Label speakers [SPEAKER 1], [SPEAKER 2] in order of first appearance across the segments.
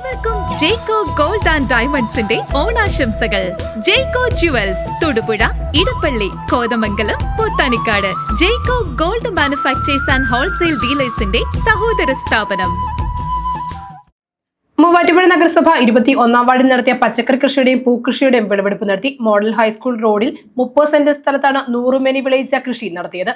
[SPEAKER 1] ഏവർക്കും ജേക്കോ gold and ഡയമണ്ട്സിന്റെ ഓണാശംസകൾ. Jacko jewels Thodupuzha Edappally Kothamangalam Pothanicad. Jacko gold manufacturers and wholesale ഡീലേഴ്സിന്റെ സഹോദര സ്ഥാപനം.
[SPEAKER 2] മൂവാറ്റുപുഴ നഗരസഭ ഇരുപത്തി ഒന്നാം വാർഡിൽ നടത്തിയ പച്ചക്കറി കൃഷിയുടെയും പൂക്കൃഷിയുടെയും വിളവെടുപ്പ് നടത്തി മോഡൽ ഹൈസ്കൂൾ റോഡിൽ മുപ്പത് സെന്റ് സ്ഥലത്താണ് നൂറുമേനി വിളയിച്ച കൃഷി നടത്തിയത്.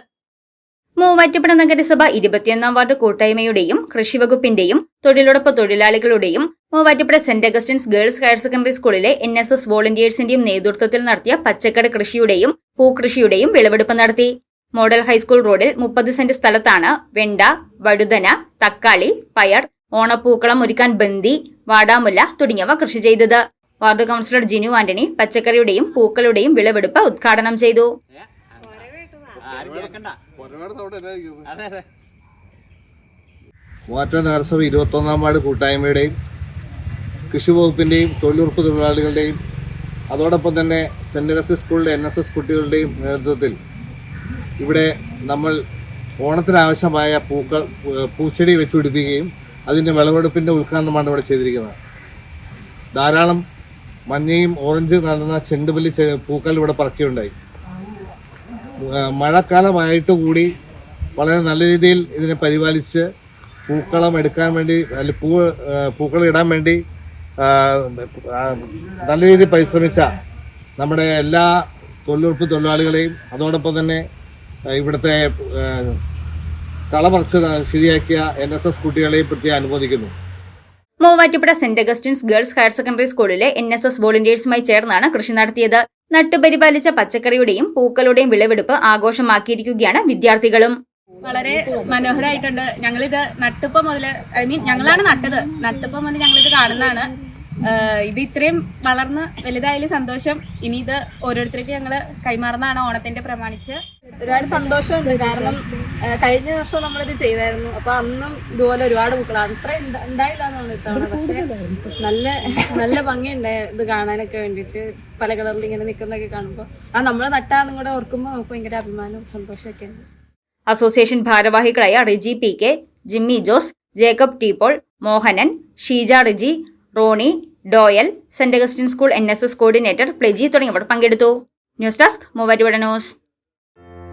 [SPEAKER 3] മൂവാറ്റുപുഴ നഗരസഭ ഇരുപത്തിയൊന്നാം വാർഡ് കൂട്ടായ്മയുടെയും കൃഷിവകുപ്പിന്റെയും തൊഴിലുറപ്പ് തൊഴിലാളികളുടെയും Muvattupuzha Saint Augustine's girls higher secondary സ്കൂളിലെ എൻ എസ് എസ് വോളണ്ടിയേഴ്സിന്റെയും നേതൃത്വത്തിൽ നടത്തിയ പച്ചക്കറി കൃഷിയുടെയും പൂക്കൃഷിയുടെയും വിളവെടുപ്പ് നടത്തി. മോഡൽ ഹൈസ്കൂൾ റോഡിൽ മുപ്പത് സെന്റ് സ്ഥലത്താണ് വെണ്ട വഴുതന തക്കാളി പയർ ഓണപ്പൂക്കളം ഒരുക്കാൻ ബന്ദി വാടാമുല്ല തുടങ്ങിയവ കൃഷി ചെയ്തത്. വാർഡ് കൗൺസിലർ ജിനു ആന്റണി പച്ചക്കറിയുടെയും പൂക്കളുടെയും വിളവെടുപ്പ് ഉദ്ഘാടനം ചെയ്തു.
[SPEAKER 4] മൂവാറ്റുപുഴ നഗരസഭ ഇരുപത്തൊന്നാം വാർഡ് കൂട്ടായ്മയുടെയും കൃഷി വകുപ്പിന്റെയും തൊഴിലുറപ്പ് തൊഴിലാളികളുടെയും അതോടൊപ്പം തന്നെ സെന്റ് അഗസ്റ്റിൻ സ്കൂളിലെ എൻ എസ് എസ് കുട്ടികളുടെയും നേതൃത്വത്തിൽ ഇവിടെ നമ്മൾ ഓണത്തിനാവശ്യമായ പൂക്കൾ പൂച്ചെടി വെച്ച് പിടിപ്പിക്കുകയും അതിന്റെ വിളവെടുപ്പിന്റെ ഉദ്ഘാടനമാണ് ഇവിടെ ചെയ്തിരിക്കുന്നത്. ധാരാളം മഞ്ഞയും ഓറഞ്ച് നടന്ന ചെണ്ടുപല്ലി പൂക്കൾ ഇവിടെ പറക്കുകയുണ്ടായി മഴക്കാലമായിട്ട് കൂടി വളരെ നല്ല രീതിയിൽ ഇതിനെ പരിപാലിച്ച് പൂക്കളം എടുക്കാൻ വേണ്ടി അല്ലെങ്കിൽ പൂ പൂക്കളം ഇടാൻ വേണ്ടി നല്ല രീതിയിൽ പരിശ്രമിച്ച നമ്മുടെ എല്ലാ തൊഴിലുറപ്പ് തൊഴിലാളികളെയും അതോടൊപ്പം തന്നെ ഇവിടുത്തെ കളപറച്ച് കള പറിച്ച് ശരിയാക്കിയ എൻ എസ് എസ് കുട്ടികളെയും പ്രത്യേകം അനുമോദിക്കുന്നു.
[SPEAKER 3] Muvattupuzha Saint Augustine's girls higher secondary സ്കൂളിലെ എൻ എസ് എസ് വോളണ്ടിയേഴ്സുമായി ചേർന്നാണ് കൃഷി നടത്തിയത്. നട്ടുപരിപാലിച്ച പച്ചക്കറിയുടെയും പൂക്കളുടെയും വിളവെടുപ്പ് ആഘോഷമാക്കിയിരിക്കുകയാണ് വിദ്യാർത്ഥികളും.
[SPEAKER 5] വളരെ മനോഹരമായിട്ടുണ്ട് ഞങ്ങളിത് നട്ടിപ്പം മുതൽ ഐ മീൻ ഞങ്ങളാണ് നട്ടത്. നട്ടിപ്പം മുതൽ ഞങ്ങളിത് കാണുന്നതാണ്. ഇത് ഇത്രയും വളർന്ന് വലുതായാലും സന്തോഷം. ഇനി ഇത് ഓരോരുത്തർക്ക് ഞങ്ങൾ കൈമാറുന്നതാണ് ഓണത്തിന്റെ പ്രമാണിച്ച്.
[SPEAKER 6] ഒരുപാട് സന്തോഷമുണ്ട്. കാരണം കഴിഞ്ഞ വർഷം നമ്മളിത് ചെയ്തായിരുന്നു. അപ്പൊ അന്നും ഇതുപോലെ ഒരുപാട് പൂക്കൾ അത്ര ഉണ്ട- ഉണ്ടായില്ല എന്നാണ് ഇത്തവണ. പക്ഷെ നല്ല നല്ല ഭംഗിയുണ്ട് ഇത് കാണാനൊക്കെ വേണ്ടിട്ട് പല കളറിൽ ഇങ്ങനെ നിൽക്കുന്നൊക്കെ കാണുമ്പോൾ ആ നമ്മൾ നട്ടാന്നും കൂടെ ഓർക്കുമ്പോൾ നമുക്ക് ഭയങ്കര അഭിമാനവും സന്തോഷമൊക്കെ ഉണ്ട്
[SPEAKER 3] അസോസിയേഷൻ ഭാരവാഹികളായ Riji P K Jimmy Jose Jacob ടീപ്പോൾ Mohanan Sheeja Riji Rony Doyle Saint Augustine school N S S coordinator പ്ലെജി തുടങ്ങിയവർ പങ്കെടുത്തു. News desk Muvattupuzha news.